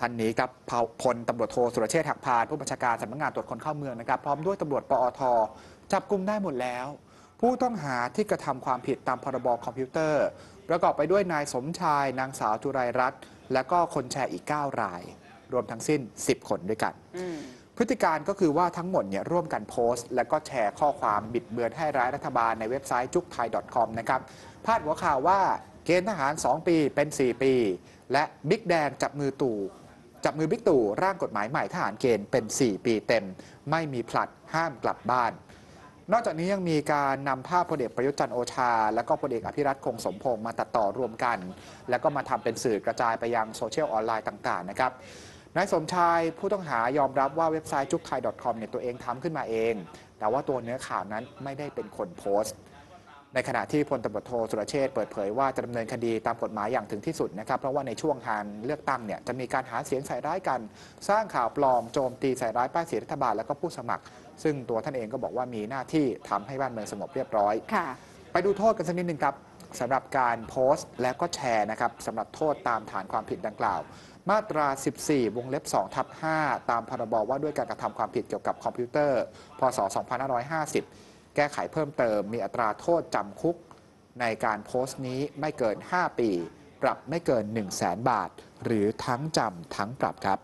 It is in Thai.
ท่านนี้ครับพพลตำรวจโทสุรเชษฐ์หักพานผู้บัญชาการสำนักงานตรวจคนเข้าเมืองนะครับ พร้อมด้วยตำรวจปอท จับกลุ่มได้หมดแล้ว ผู้ต้องหาที่กระทำความผิดตามพรบคอมพิวเตอร์ ประกอบไปด้วยนายสมชาย นางสาวจุไรรัตน์และก็คนแชร์อีก 9 ราย รวมทั้งสิ้น 10 คนด้วยกันอืมพฤติการก็คือว่าทั้งหมดเนี่ยร่วมกันโพสต์ และก็แชร์ข้อความบิดเบือนให้ร้ายรัฐบาลในเว็บไซต์จุกไทย .com นะครับพาดหัวข่าวว่าเกณฑ์ทหาร 2 ปีเป็น 4 ปี และบิ๊กแดงจับมือตู่ จับมือบิ๊กตู่ร่างกฎหมายใหม่ทหารเกณฑ์เป็น 4 ปีเต็ม ไม่มีผลัดห้ามกลับบ้าน นอกจากนี้ยังมีการนำภาพพลเอกประยุทธ์จันโอชา และก็พลเอกอภิรัตคงสมพงษ์มาตัดต่อรวมกัน แล้วก็มาทำเป็นสื่อกระจายไปยังโซเชียลออนไลน์ต่างๆนะครับนายสมชายผู้ต้องหายอมรับว่าเว็บไซต์จุกไทย .com เนี่ยตัวเองทำขึ้นมาเอง แต่ว่าตัวเนื้อข่าวนั้นไม่ได้เป็นคนโพสต์ ในขณะที่พลตำรวจโทสุรเชษ์เปิดเผยว่าจะดำเนินคดีตามกฎหมายอย่างถึงที่สุดนะครับ เพราะว่าในช่วงการเลือกตั้งเนี่ยจะมีการหาเสียงใส่ร้ายกัน สร้างข่าวปลอมโจมตีใส่ร้ายป้ายสีรัฐบาลแล้วก็ผู้สมัคร ซึ่งตัวท่านเองก็บอกว่ามีหน้าที่ทำให้บ้านเมืองสงบเรียบร้อยค่ะไปดูโทษกันสักนิดหนึ่งครับสำหรับการโพสต์และก็แชร์นะครับสำหรับโทษตามฐานความผิดดังกล่าว มาตรา 14 วงเล็บ 2 ทับ 5 ตามพรบว่าด้วยการกระทำความผิดเกี่ยวกับคอมพิวเตอร์ พศ 2550 แก้ไขเพิ่มเติม มีอัตราโทษจำคุก ในการโพสต์นี้ไม่เกิน 5 ปี ปรับไม่เกิน 1 0 0 0 0แบาท หรือทั้งจำทั้งปรับครับ